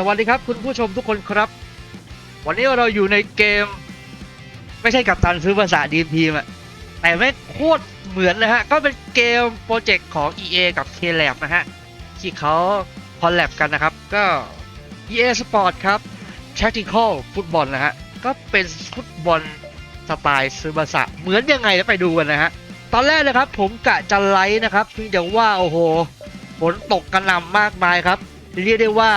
สวัสดีครับคุณผู้ชมทุกคนครับ วันนี้เราอยู่ในเกม ไม่ใช่กับตันซื้อภาษาดีพีมอะแต่ไม่โคตรเหมือนเลยฮะ ก็เป็นเกมโปรเจกต์ของ EA กับ K-Lab นะฮะ ที่เขาคอลแลบกันนะครับ ก็ EA Sport ครับ Tactical ฟุตบอลนะฮะ ก็เป็นฟุตบอลสไตล์ซื้อภาษาเหมือนยังไงแล้วไปดูกันนะฮะ ตอนแรกนะครับผมกะจะไลฟ์นะครับเพียงแต่ว่าโอ้โหฝนตกกระหน่ำมากมายครับเรียกได้ว่า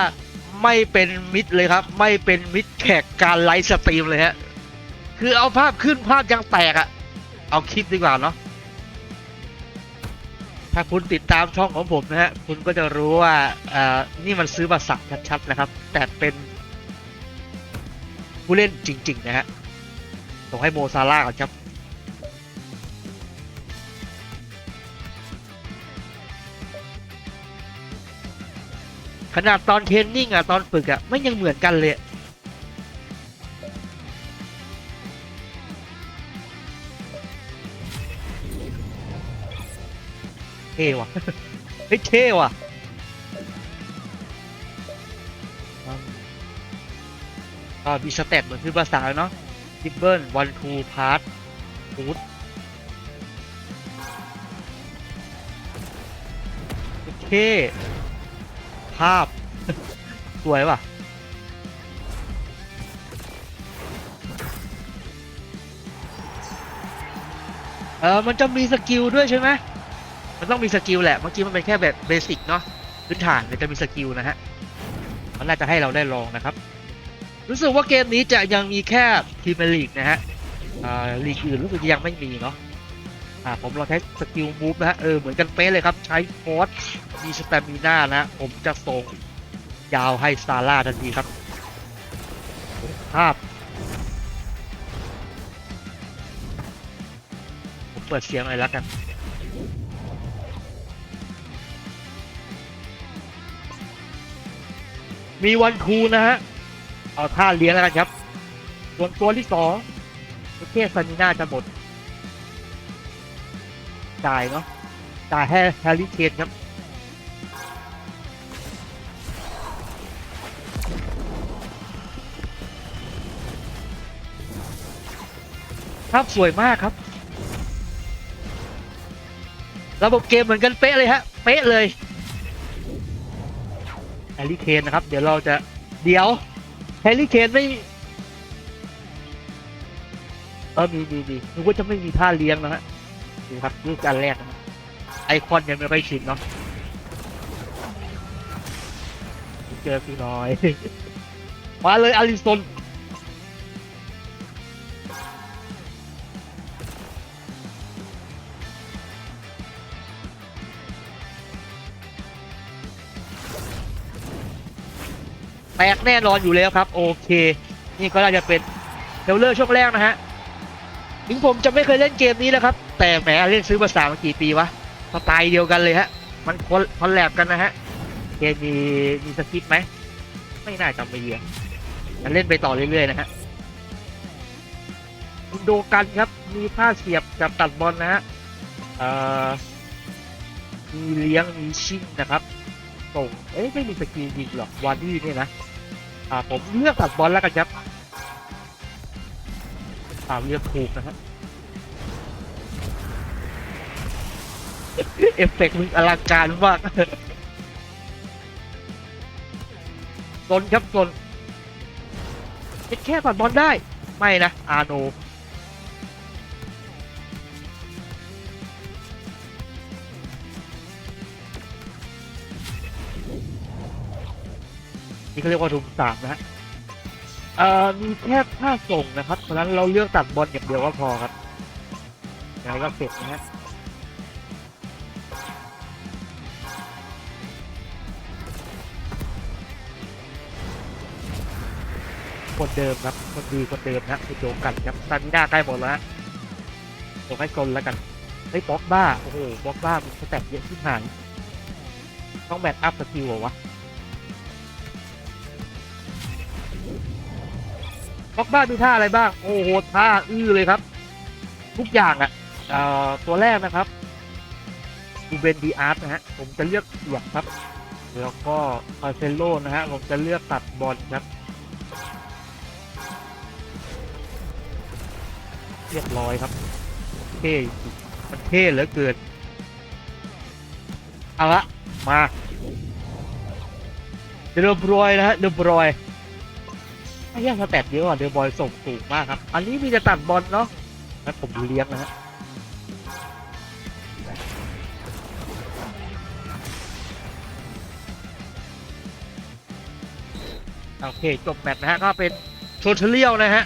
ไม่เป็นมิตรเลยครับ ไม่เป็นมิตรแขกการไลฟ์สตรีมเลยฮะคือเอาภาพขึ้นภาพยังแตกอะเอาคลิปดีกว่าเนาะถ้าคุณติดตามช่องของผมนะฮะคุณก็จะรู้ว่าอ่านี่มันซื้อมาสักชัดๆนะครับ แต่เป็นผู้เล่นจริง ๆ นะฮะส่งให้โมซาร่าก่อนครับ ขนาดตอนเทรนนิ่งอะตอนฝึกอะไม่ยังเหมือนกันเลยเท่ว่ะเฮ้ยเท่ว่ะอืมอ่ามีสเต็ปเหมือนคือภาษาเนาะดิบเบิลวันทูพาร์ทฟูดเท่ ภาพ สวยว่ะ เออมันจะมีสกิลด้วยใช่ไหมมันต้องมีสกิลแหละ เมื่อกี้มันเป็นแค่แบบเบสิกเนาะพื้นฐานมันจะมีสกิลนะฮะ มันน่าจะให้เราได้ลองนะครับ รู้สึกว่าเกมนี้จะยังมีแค่พรีเมียร์ลีกนะฮะลีกอื่นรู้สึกยังไม่มีเนาะอ่าผมลองใช้สกิลมูฟนะฮะ เออ เหมือนกันเป๊ะเลยครับ ใช้ฟอส มีสเตมิน่านะ ผมจะส่งยาวให้ซาร่าทันทีครับภาพผมเปิดเสียงเลยแล้วกันมีวันคูนะฮะ เอาท่าเลี้ยงแล้วกันครับ ส่วนตัวที่สองเทสซานิน่าจะหมดจ่ายเนาะจ่ายให้แฮร์รี่เคนครับ ครับสวยมากครับ ระบบเกมเหมือนกันเป๊ะเลยฮะ เป๊ะเลยแฮร์รี่เคนนะครับ เดี๋ยวเราจะเดี๋ยวแฮร์รี่เคนไม่เออมีมีมีนึกว่าจะไม่มีท่าเลี้ยงนะฮะดูครับรูปการแรกนะไอคอนยังไม่ค่อยชินเนาะเจอพี่น้อย มาเลยอาริสัน กแน่นอนอยู่แล้วครับ โอเค นี่ก็น่าจะเป็นเทลเลอร์ช่วงแรกนะฮะถึงผมจะไม่เคยเล่นเกมนี้นะครับ แต่แหมเล่นซื้อมาสามากี่ปีวะสไตล์เดียวกันเลยฮะ มันคนคนแลบกันนะฮะเกมมีมีสคริปต์ไหมไม่น่าจำไม่เยอะมันเล่นไปต่อเรื่อยๆนะฮะคุณดูกันครับ มีท่าเสียบกับตัดบอลนะฮะเอ่อมีเลี้ยงมีชิ่งนะครับส่งเอ้ยไม่มีสกิลยิงหรอกวานดี้เนี่ยนะ อ่าผมเลือกตัดบอลแล้วกันครับอ่าเลือกถูกนะฮะเอฟเฟกต์มึงอลังการมากโซนครับซนเป็นแค่ปัดบอลได้ ไม่นะ อาโน นี่เขาเรียกว่าทุมสามนะฮะเอ่อมีแค่ท่าส่งนะครับเพราะฉะนั้นเราเลือกตัดบอลอย่างเดียวก็พอครับแล้วก็เสร็จนะฮะคนเดิมครับคนดีคนเดิมนะคุณโจกันครับซามิน่าใกล้หมดแล้วฮะส่งให้กลแล้วกันเฮ้ยบล็อกบ้า โอ้โหบล็อกบ้ามันสแต็กเยอะขึ้นหายต้องแบทอัพสกิลเหรอวะ อกบ้าดูท่าอะไรบ้าง โอ้โหท่าอื้อเลยครับ ทุกอย่างอะ่ะตัวแรกนะครับดูเบนดีอาร์ตนะฮะ ผมจะเลือกเสียบครับ แล้วก็อาเซโลนะฮะ ผมจะเลือกตัดบอลครับเรียบร้อยครับเท่มันเท่เหลือเกินเอาละมาเดลบรอยนะฮะเดลบรอย ไม่แย่สแตทเยอะกว่าเดลบอยส่งสูงมากครับ อันนี้มีจะตัดบอลเนาะแล้วผมเลี้ยงนะฮะโอเค จบแมตช์นะฮะ ก็เป็นโทเทเลียลนะฮะ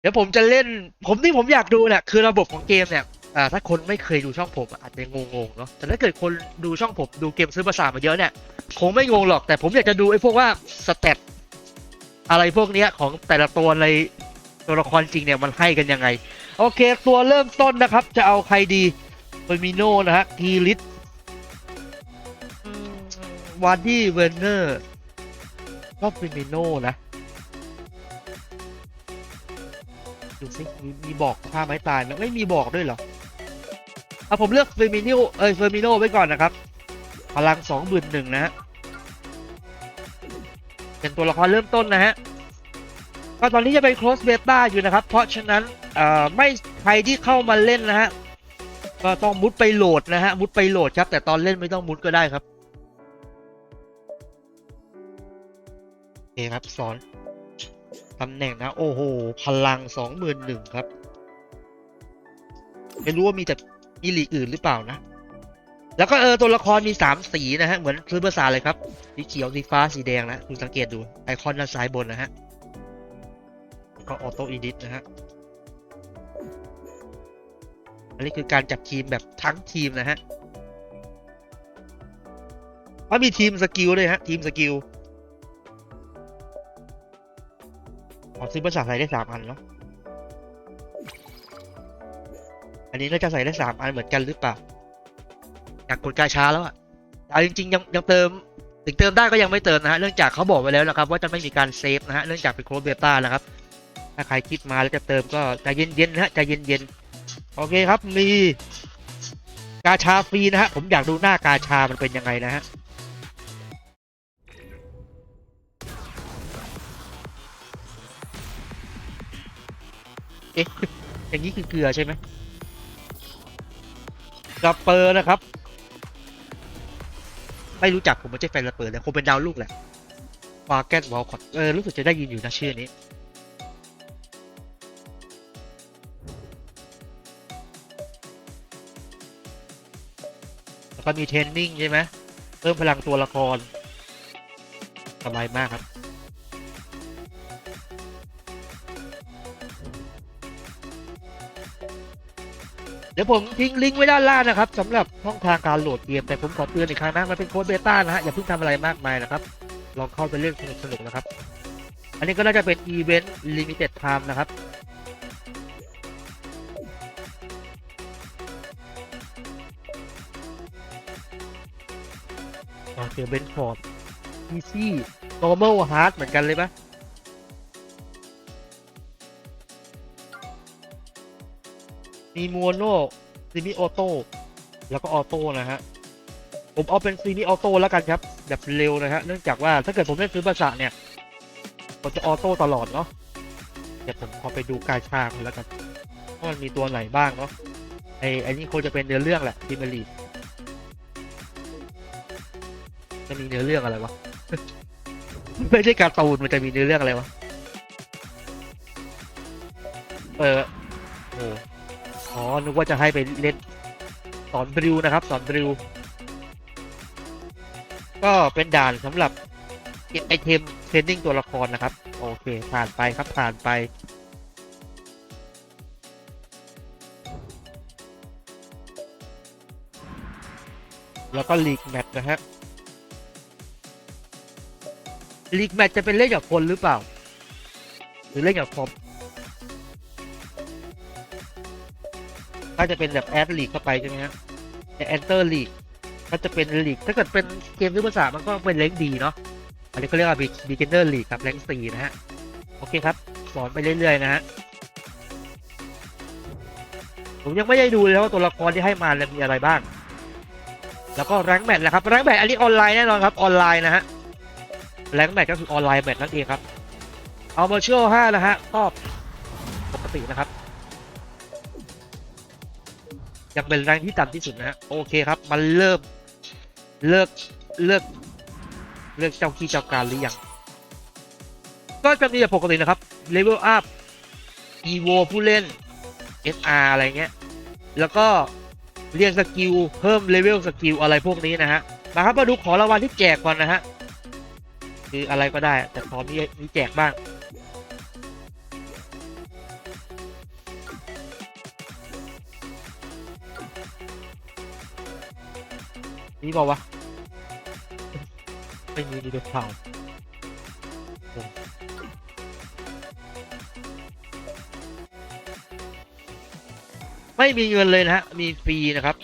เดี๋ยวผมจะเล่น ผมที่ผมอยากดูเนี่ยคือระบบของเกมเนี่ยอ่าถ้าคนไม่เคยดูช่องผมอาจจะงงๆเนาะแต่ถ้าเกิดคนดูช่องผมดูเกมซื้อภาษามาเยอะเนี่ยคงไม่งงหรอกแต่ผมอยากจะดูไอ้พวกว่าสเตต อะไรพวกเนี้ยของแต่ละตัวในตัวละครจริงเนี่ยมันให้กันยังไง โอเค ตัวเริ่มต้นนะครับ จะเอาใครดีเฟอร์มิโนนะฮะกีริสวาร์ดี้เวนเนอร์ก็เฟอร์มิโนนะดูสิมีมีบอกท่าไม้ตายไหมไม่มีบอกด้วยเหรอเอาผมเลือกเฟอร์มิโนเอ้ยเฟอร์มิโนไว้ก่อนนะครับ พลังสองหมื่นหนึ่งนะฮะ เป็นตัวละครเริ่มต้นนะฮะก็ตอนนี้จะเป็น close beta อยู่นะครับ เพราะฉะนั้นไม่ใครที่เข้ามาเล่นนะฮะก็ต้องมุดไปโหลดนะฮะมุดไปโหลดครับ แต่ตอนเล่นไม่ต้องมุดก็ได้ครับโอเคครับสอนตำแหน่งนะ โอ้โห พลังสองหมื่นหนึ่งครับ ไม่รู้ว่ามีแต่มีหลีกอื่นหรือเปล่านะ แล้วก็เออตัวละครมีสามสีนะฮะเหมือนซื้อภาษาเลยครับสีเขียวสีฟ้าสีแดงนะคุณสังเกตดูไอคอนด้านซ้ายบนนะฮะก็ออโต้อีดิทนะฮะอันนี้คือการจัดทีมแบบทั้งทีมนะฮะก็มีทีมสกิลด้วยฮะทีมสกิลขอซื้อภาษาใส่ได้สามอันเนาะอันนี้น่าจะใส่ได้สามอันเหมือนกันหรือเปล่า อยากกดกาชาแล้วอะเอาจริงๆยังยังเติมถึงเติมได้ก็ยังไม่เติมนะฮะเนื่องจากเขาบอกไว้แล้วนะครับว่าจะไม่มีการเซฟนะฮะเนื่องจากเป็นโค้ดเบต้านะครับถ้าใครคิดมาแล้วจะเติมก็ใจเย็นๆนะฮะใจเย็นๆโอเคครับมีกาชาฟรีนะฮะผมอยากดูหน้ากาชามันเป็นยังไงนะฮะเอ๊ะอย่างนี้คือเกลือใช่ไหมกระเปอร์นะครับ ไม่รู้จักผมไม่ใช่แฟนระเปอร์แต่คงเป็นดาวลูกแหละฟาแกนวอลคอตเออรู้สึกจะได้ยินอยู่นะชื่อนี้ แล้วก็มีเทรนนิ่งใช่ไหมเพิ่มพลังตัวละครสบายมากครับ เดี๋ยวผมทิ้งลิงก์ไว้ด้านล่างนะครับสำหรับช่องทางการโหลดเกมแต่ผมขอเตือนอีกครั้งนะมันเป็นโค้ดเบต้านะฮะอย่าเพิ่งทำอะไรมากมายนะครับลองเข้าไปเล่นสนุกๆนะครับ อันนี้ก็น่าจะเป็นอีเวนต์ลิมิเต็ดไทม์นะครับโอเคเบนฟอร์ดอีซี่ normal hard เหมือนกันเลยปะ มีโมโนซีมิออโต้แล้วก็ออโต้นะฮะ ผมเอาเป็นซีมิออโต้แล้วกันครับ แบบเร็วนะฮะ เนื่องจากว่าถ้าเกิดผมเล่นซื้อภาษาเนี่ยผมจะออโต้ตลอดเนาะเดี๋ยวผมขอไปดูกายชากันแล้วกันว่ามันมีตัวไหนบ้างเนาะไอ้ไอ้นี่คงจะเป็นเนื้อเรื่องแหละทีมลีจะมีเนื้อเรื่องอะไรวะไม่ใช่การ์ตูนมันจะมีเนื้อเรื่องอะไรวะเออโอ้อ๋ อ๋อ นึกว่าจะให้ไปเล่นสอนบริวนะครับสอนบริว ก็เป็นด่านสำหรับเก็บไอเทมเทรนนิ่งตัวละครนะครับ โอเค ผ่านไปครับผ่านไป แล้วก็ลีกแมตช์นะฮะลีกแมตช์จะเป็นเล่นกับคนหรือเปล่า หรือเล่นกับคอม ถ้าจะเป็นแบบแอดลีกเข้าไปใช่ไหมฮะแต่แอนเตอร์ลีกก็จะเป็นลีกถ้าเกิดเป็นเกมที่ภาษามันก็เป็นเลงดีเนาะอันนี้เขาเรียกว่า beginner league ครับแรงสี่นะฮะโอเคครับสอนไปเรื่อยๆนะฮะผมยังไม่ได้ดูเลยว่าตัวละครที่ให้มาเนี่ยมีอะไรบ้าง แล้วก็แรงแมทนะครับแรงแมทอันนี้ออนไลน์แน่นอนครับออนไลน์นะฮะแรงแมทก็คือออนไลน์แมทนั่นเองครับเอามาเชียลห้านะฮะก็ปกตินะครับ ยังเป็นแรงที่ต่ำที่สุดนะฮะโอเคครับ มันเริ่มเลิกเลิกเลิกเจ้าขี้เจ้าการหรือยัง ก็จะมีแบบปกตินะครับเลเวลอัพ EVO ผู้เล่น SR อะไรเงี้ย แล้วก็เรียงสกิลเพิ่มเลเวลสกิลอะไรพวกนี้นะฮะมาครับมาดูของรางวัลที่แจกก่อนนะฮะคืออะไรก็ได้ แต่ขอมีมีแจกบ้าง นี่บอกวะไม่มีมีแต่ข่าวไม่มีเงินเลยนะฮะ มีฟรีนะครับ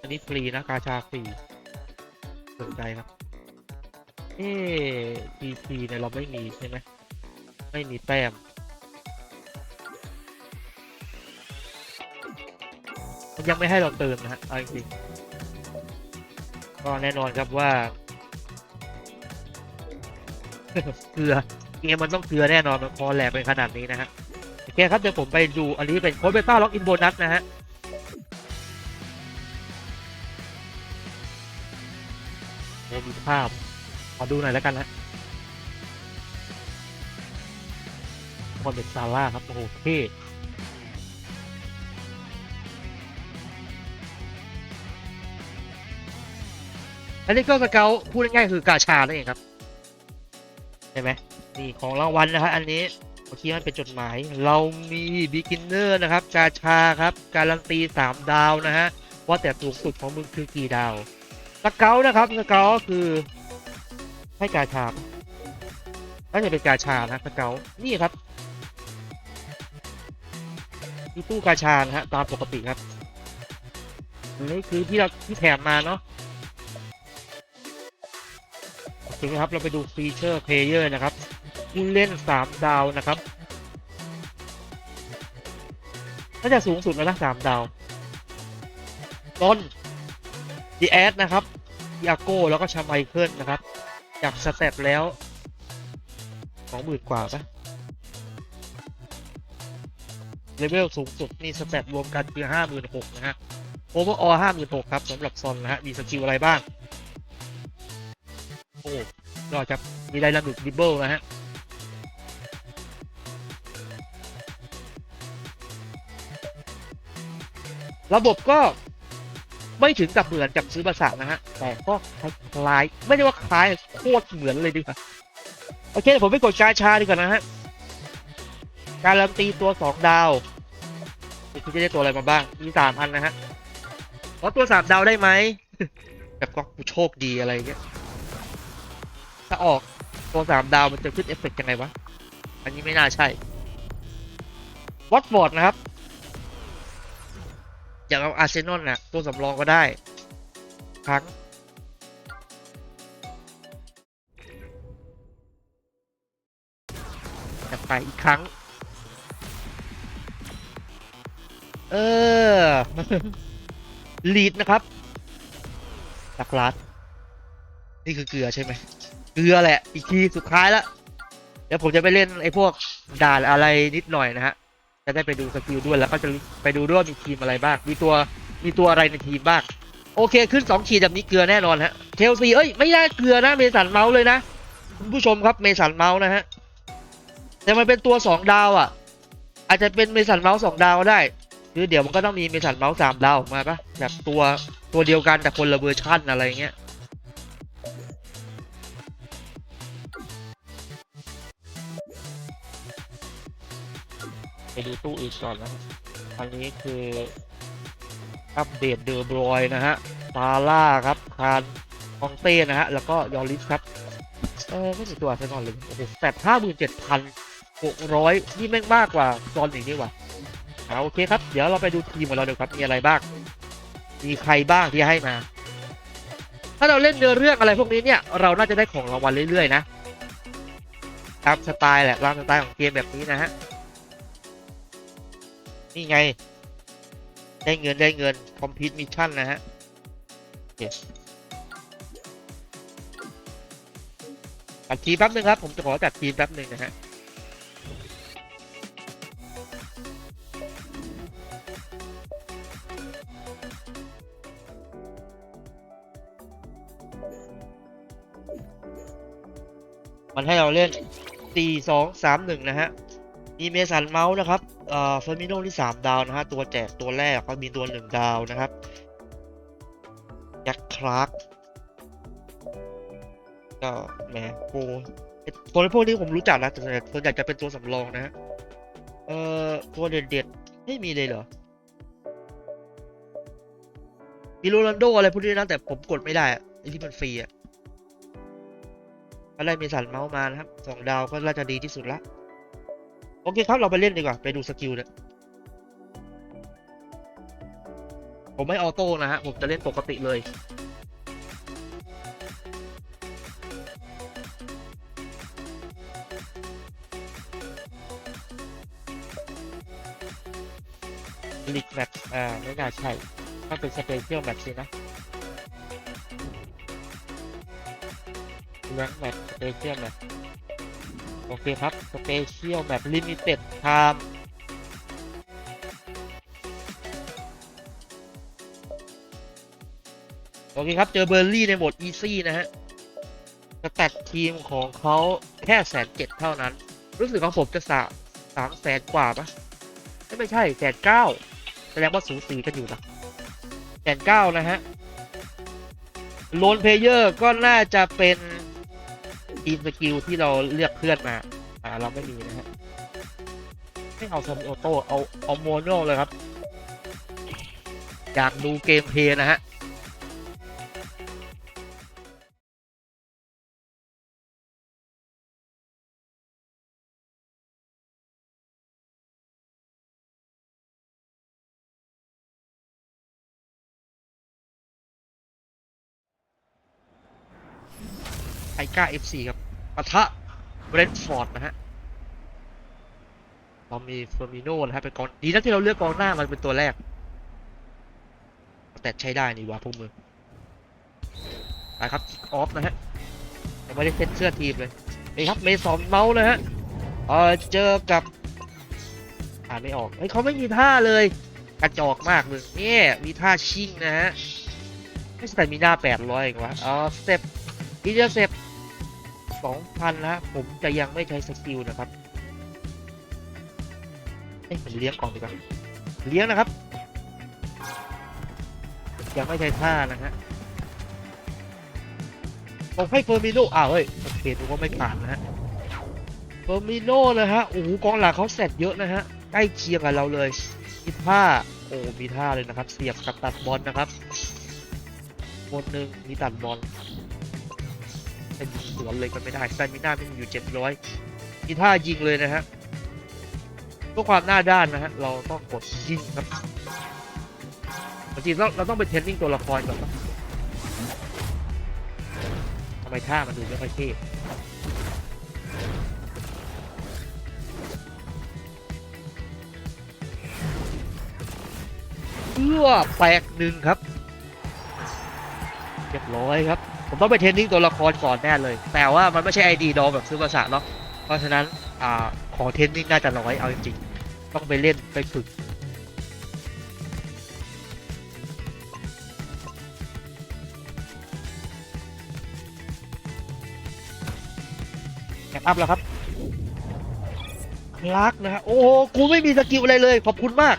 อันนี้ฟรีนะกาชาฟรีสนใจครับ เอ๊ทีซีเนี่ยเราไม่มีใช่ไหม ไม่มีแต้มมันยังไม่ให้เราเติมนะฮะเอาจริง ก็แน่นอนครับว่าเกลือเกมมันต้องเกลือแน่นอนพอแหลกเป็นขนาดนี้นะฮะโอเคครับเดี๋ยวผมไปดูอันนี้เป็นโค้ดเบต้าล็อกอินโบนัสนะฮะโอ้มีภาพขอดูหน่อยแล้วกันนะคนเป็นซาร่าครับ โอ้โหเท่ อันนี้ก็สเกลพูดง่ายๆคือกาชานั่นเองครับใช่ไหมนี่ของรางวัลนะฮะอันนี้เมื่อกี้มันเป็นจดหมาย เรามีบิ๊กินเนอร์นะครับกาชาครับ การันตี 3 ดาวนะฮะ ว่าแต่สูงสุดของมึงคือกี่ดาวสเกลนะครับสเกลคือให้กาชาน่าจะเป็นกาชานะสเกลนี่ครับมีตู้กาชานะฮะตามปกติครับนนี้คือที่เราที่แถมมาเนาะ โอเคครับ เราไปดูฟีเจอร์เพลเยอร์นะครับผู้เล่น 3 ดาวนะครับน่าจะสูงสุดแล้วนะ3ดาวต้นดีแอดนะครับยาโก้แล้วก็ชาไมเคิลนะครับ จากสเต็ปแล้วสองหมื่นกว่าปะเลเวลสูงสุดนี่สเต็ปรวมกันคือห้าหมื่นหกนะฮะโอเวอร์ออห้าหมื่นหกครับสำหรับซอนนะฮะมีสกิลอะไรบ้าง อ้นอกจากมีไดนามิกดิบเบิลนะฮะระบบก็ไม่ถึงกับเหมือนกับซื้อภาษานะฮะ แต่ก็คล้ายๆไม่ได้ว่าคล้ายโคตรเหมือนเลยดีกว่า โอเคผมไปกดกาชาดีกว่านะฮะ การันตีตัวสองดาวคุณจะได้ตัวอะไรมาบ้าง มีสามอันนะฮะเพราะตัวสามดาวได้ไหม แบบก็กูโชคดีอะไรเงี้ย ถ้าออกตัวสามดาวมันจะขึ้นเอฟเฟกต์ยังไงวะ อันนี้ไม่น่าใช่วอตฟอร์ดนะครับ อยางเอาอาร์เซนอลน่ะตัวสำรองก็ได้ครั้งจะไปอีกครั้ง เออ ลีดนะครับหลักลานนี่คือเกลือใช่ไหม เกลือแหละ อีกทีสุดท้ายละเดี๋ยวผมจะไปเล่นไอ้พวกด่านอะไรนิดหน่อยนะฮะ จะได้ไปดูสกิลด้วยแล้วก็จะไปดูด้วยมีทีมอะไรบ้าง มีตัวมีตัวอะไรในทีมบ้าง โอเคขึ้นสองขีดแบบนี้เกลือแน่นอนฮะเทลซีเอ้ยไม่ได้เกลือนะเมสันเมาส์เลยนะคุณผู้ชมครับเมสันเมาส์นะฮะแต่มันเป็นตัวสองดาวอะ อาจจะเป็นเมสันเมาส์สองดาวก็ได้คือเดี๋ยวมันก็ต้องมีเมสันเมาส์สามดาวออกมาปะแบบตัวตัวเดียวกันแต่คนละเวอร์ชันอะไรเงี้ย ไปดูตู้อื่นก่อนนะครับอันนี้คืออัปเดตเดอร์บรอยนะฮะซาร่าครับคารคองเต้นะฮะ แล้วก็ยอริสครับ เออไม่มีตัวอาร์เซนอลเลยโอ้โหแต่ห้าหมื่นเจ็ดพันหกร้อยนี่แม่งมากกว่าตอนอีกนี่ว่าเอาโอเคครับ เดี๋ยวเราไปดูทีมของเราเดี๋ยวครับ มีอะไรบ้าง มีใครบ้างที่ให้มา ถ้าเราเล่นเนื้อเรื่องอะไรพวกนี้เนี่ย เราน่าจะได้ของรางวัลเรื่อยๆนะ ตามสไตล์แหละตามสไตล์ของเกมแบบนี้นะฮะ นี่ไง ได้เงินได้เงินคอมพิวต์มิชชั่นนะฮะจัดทีแป๊บนึงครับ ผมจะขอจัดทีแป๊บนึงนะฮะมันให้เราเล่น 4 2 3 1 นะฮะ มีเมสันเมาส์นะครับ เอ่อเฟอร์มิโนที่ 3 ดาวนะฮะ ตัวแจกตัวแรกก็มีตัว 1 ดาวนะครับแจ็คคลาร์กก็แหมโกตัวพวกนี้ผมรู้จักนะแต่ส่วนใหญ่จะเป็นตัวสำรองนะฮะเอ่อตัวเด็ดๆไม่มีเลยเหรอมีโรนัลโดอะไรพวกนี้นะแต่ผมกดไม่ได้อะไอที่มันฟรีอะอะไรมีสันเมาส์มานะครับสองดาวก็น่าจะดีที่สุดละ โอเคครับเราไปเล่นดีกว่า ไปดูสกิลเนี่ยผมไม่ออโต้นะฮะ ผมจะเล่นปกติเลย ลิกแมทอ่า ไม่น่าใช่ต้องเป็นสเปเชียลแมทสินะแรงแมทสเปเชียลแมท โอเคครับ สเปเชียลแมทลิมิเต็ดไทม์โอเคครับ เจอเบอร์ลี่ในโหมดอีซี่นะฮะสแตททีมของเขาแค่แสนเจ็ดเท่านั้น รู้สึกของผมจะสาสามแสนกว่าปะไม่ใช่แสนเก้าแสดงว่าสูสีกันอยู่นะแสนเก้านะฮะโลนเพลเยอร์ก็น่าจะเป็น ทีมสกิลที่เราเลือกเพื่อนมา อ่าเราไม่มีนะฮะไม่เอาซอมโอโต้เอาเอาโมโนเลยครับ อยากดูเกมเพลย์นะฮะ ก้า FC ครับปะทะเบรนท์ฟอร์ดนะฮะเรามีเฟอร์มิโน่นะฮะเป็นกองดีนะที่เราเลือกกองหน้ามันเป็นตัวแรก แต่ใช้ได้นี่วะพวกมือไปครับคิกออฟนะฮะยังไม่ได้เซ็ตเสื้อทีมเลยนี่ครับเมซอนเมาส์นะฮะเออเจอกับอ่านไม่ออกเฮ้ยเขาไม่มีท่าเลย กระจอกมากเลยเนี่ยมีท่าชิ่งนะฮะไม่ใช่แต่มีหน้าแปดร้อยเองวะเออสเต็ปอีเจอเซป สองพันนะฮะผมจะยังไม่ใช้สกิลนะครับเอ้ยผมเลี้ยงก่อนดีกว่าเลี้ยงนะครับ ยังไม่ใช่ท่านะฮะผมให้เฟอร์มิโนอ้าวเฮ้ยโอเคดูว่าไม่ผ่านนะฮะเฟอร์มิโนนะฮะโอ้โหกองหลังเขาเสร็จเยอะนะฮะใกล้เคียงกับเราเลยมีท่าโอ้มีท่าเลยนะครับ เสียบกับตัดบอลนะครับคนหนึ่งมีตัดบอล เป็นยิงสวนเลยก็ไม่ได้แต่มีหน้าไม่มีอยู่เจ็ดร้อยมีท่ายิงเลยนะฮะเพื่อความหน้าด้านนะฮะเราต้องกดยิงครับจริงๆเราเราต้องไปเทรนนิ่งตัวละครก่อนปะทำไมท่ามันดูไม่ค่อยเท่เอื้อแปลกหนึ่งครับเรียบร้อยครับ ผมต้องไปเทรนนิ่งตัวละครก่อนแน่เลย แต่ว่ามันไม่ใช่ไอดีดอแบบซื้อภาษาเนาะเพราะฉะนั้นอ่าขอเทรนนิ่งน่าจะน้อยเอาจริงๆต้องไปเล่นไปฝึกแอบอัพแล้วครับคลักนะฮะโอ้โหกูไม่มีสกิลอะไรเลย ขอบคุณมาก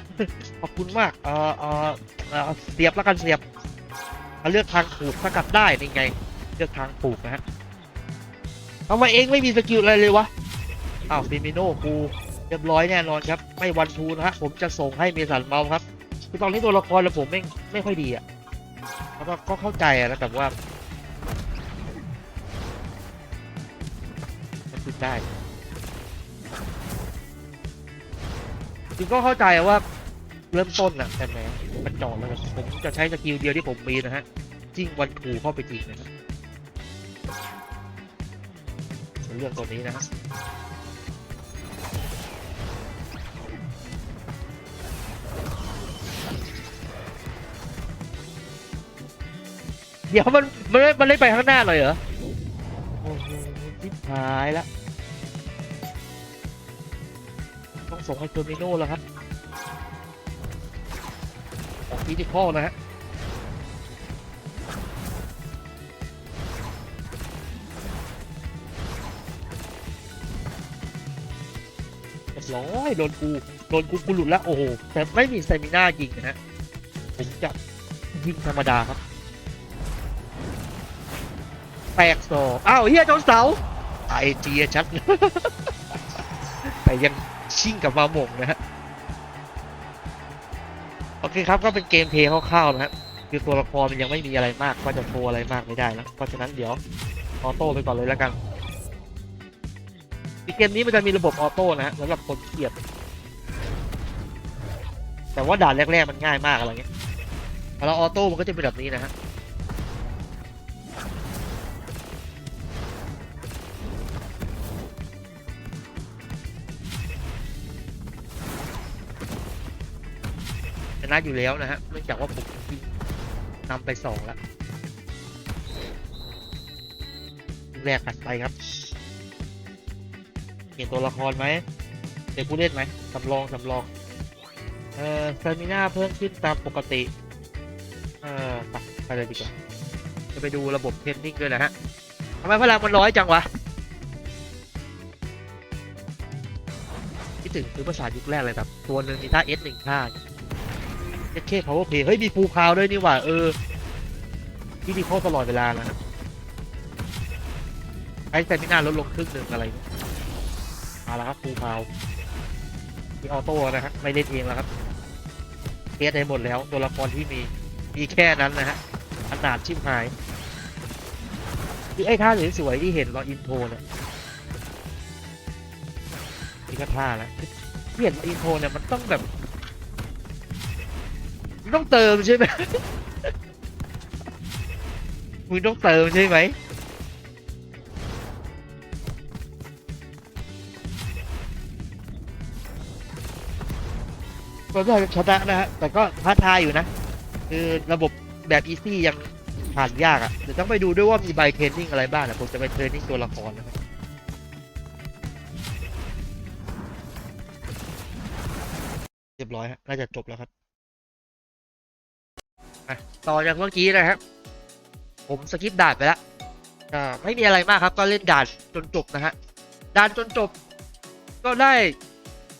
ขอบคุณมากเออเออเสียบแล้วกันเสียบ เลือกทางถูกสกัดได้นี่ไง เลือกทางถูกนะฮะทำไมเองไม่มีสกิลอะไรเลยวะอ้าวฟิมิโน่กูเรียบร้อยแน่นอนครับ ไม่วันทูนะฮะผมจะส่งให้เมสันเมาส์ครับคือตอนนี้ตัวละครแล้วผมไม่ไม่ค่อยดีอะแล้วก็ก็เข้าใจนะแต่ว่ามันขึ้นได้คือก็เข้าใจว่า เริ่มต้นนะแต่แหมมันจอดแล้วกันผมจะใช้สกิลเดียวที่ผมมีนะฮะจิ้งวันทูเข้าไปจริงนะครับเลือกตัวนี้นะฮะเดี๋ยวมันมันม่มันไม่ไปข้างหน้าเลยเหรอ โอ้โหทิบหายแล้วต้องส่งให้เทอร์มิโนแล้วครับิคอลนะฮะร้อยโดนกูโดนกูกูหลุดแล้วโอ้โหแต่ไม่มีเตมิน่ายิงนะฮะผมจะยิงธรรมดาครับแตกสองอ้าวเฮียโดนเสาไอเจียชัดแต่ยังชิ่งกับมาหมงนะฮะ อเคครับก็เป็นเกมเพย์คร่าวๆนะครับคือตัวละครมันยังไม่มีอะไรมาก ก็จะโชว์อะไรมากไม่ได้แล้วเพราะฉะนั้นเดี๋ยวออโต้ไปก่อนเลยแล้วกันเกมนี้มันจะมีระบบออโต้นะฮะสำหรับคนเกียดแต่ว่าด่านแรกๆมันง่ายมากอะไรเงี้ยพอเราออโต้มันก็จะเป็นแบบนี้นะฮะ นะอยู่แล้วนะฮะเนื่องจากว่าผมยิงนำไปสองแล้วแรกขัดไปครับเห็นตัวละครไหมเป็นผู้เล่นไหมสำรองสำรองเอ่อสเตมิน่าเพิ่มขึ้นตามปกติ เอ่อไปไปเลยดีกว่า จะไปดูระบบเทนนิ่งด้วยนะฮะทำไมพลังมันน้อยจังวะคิดถึงคือภาษายุคแรกเลยแบบ ตัวหนึ่งมีท่า S หนึ่งท่า เจ็เค power play เฮ้ย มีฟูลคาวด้วยนี่หว่า เออวิธีโคตลอดเวลานะไอ้แต่ไม่น่าลดลงครึ่งหนึ่งอะไรนี่ยมาแล้วครับฟูลคาวมีออโต้นะฮะไม่เล่นเองแล้วครับเทสได้หมดแล้วตัวละครที่มีมีแค่นั้นนะฮะขนาดชิบหายคือไอ้ท่าสวยๆที่เห็นตอนอินโทรเนี่ยนี่ก็ท่าแล้วเห็นตอนอินโทรเนี่ยมันต้องแบบ มึงต้องเติมใช่ไหมมึงต้องเติมใช่ไหมก็ได้ชนะนะฮะ แต่ก็ท้าทายอยู่นะ คือระบบแบบอีซี่ยังผ่านยากอะ่ะ เดี๋ยวต้องไปดูด้วยว่ามีใบเทรนนิ่งอะไรบ้างนะผมจะไปเทรนนิ่งตัวละครนะครับเรียบร้อยฮะ น่าจะจบแล้วครับ ต่อจากเมื่อกี้นะครับ ผมสกิปด่านไปแล้วไม่มีอะไรมากครับ ก็เล่นด่านจนจบนะฮะด่านจนจบ ก็ได้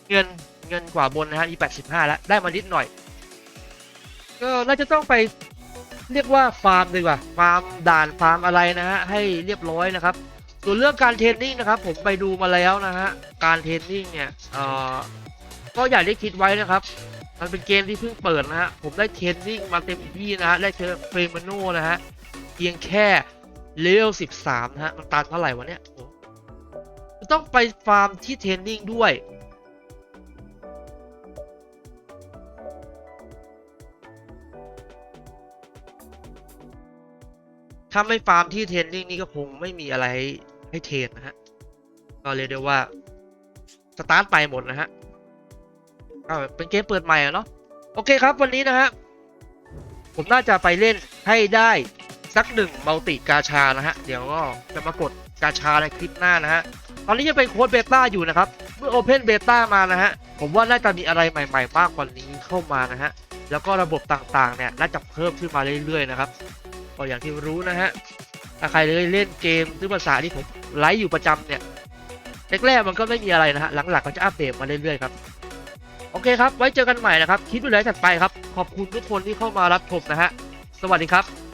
เงินเงินกว่าบนนะฮะมี85แล้วได้มานิดหน่อย ก็น่าจะต้องไปเรียกว่าฟาร์มดีกว่าฟาร์มด่านฟาร์มอะไรนะฮะให้เรียบร้อยนะครับส่วนเรื่องการเทรนนิ่งนะครับผมไปดูมาแล้วนะฮะการเทรนนิ่งเนี่ยเอ่อก็อย่าได้คิดไว้นะครับ มันเป็นเกมที่เพิ่งเปิดนะฮะ ผมได้เทรนนิ่งมาเต็มที่นะฮะ ได้เจอเฟรมโน่นะฮะ เพียงแค่เลเวล13 นะฮะ มันตันเท่าไหร่วะเนี่ยต้องไปฟาร์มที่เทรนนิ่งด้วย ถ้าไม่ฟาร์มที่เทรนนิ่งนี่ก็คงไม่มีอะไรให้ให้เทรนนะฮะ ก็เรียกได้ว่า สตาร์ทไปหมดนะฮะ เป็นเกมเปิดใหม่เนาะโอเคครับวันนี้นะฮะผมน่าจะไปเล่นให้ได้สักหนึ่งมัลติกาชานะฮะเดี๋ยวก็จะมากดกาชาในคลิปหน้านะฮะตอนนี้ยังเป็นโค้ดเบต้าอยู่นะครับเมื่อโอเพนเบต้ามานะฮะผมว่าน่าจะมีอะไรใหม่ๆมากกว่านี้เข้ามานะฮะแล้วก็ระบบต่างๆเนี่ยน่าจะเพิ่มขึ้นมาเรื่อยๆนะครับก็อย่างที่รู้นะฮะถ้าใครเลยเล่นเกมซื้อภาษาที่ผมไลฟ์อยู่ประจำเนี่ยแรกๆมันก็ไม่มีอะไรนะฮะหลังๆก็จะอัปเดตมาเรื่อยๆครับ โอเคครับ ไว้เจอกันใหม่นะครับคลิปวิดีโอถัดไปครับ ขอบคุณทุกคนที่เข้ามารับชมนะฮะ สวัสดีครับ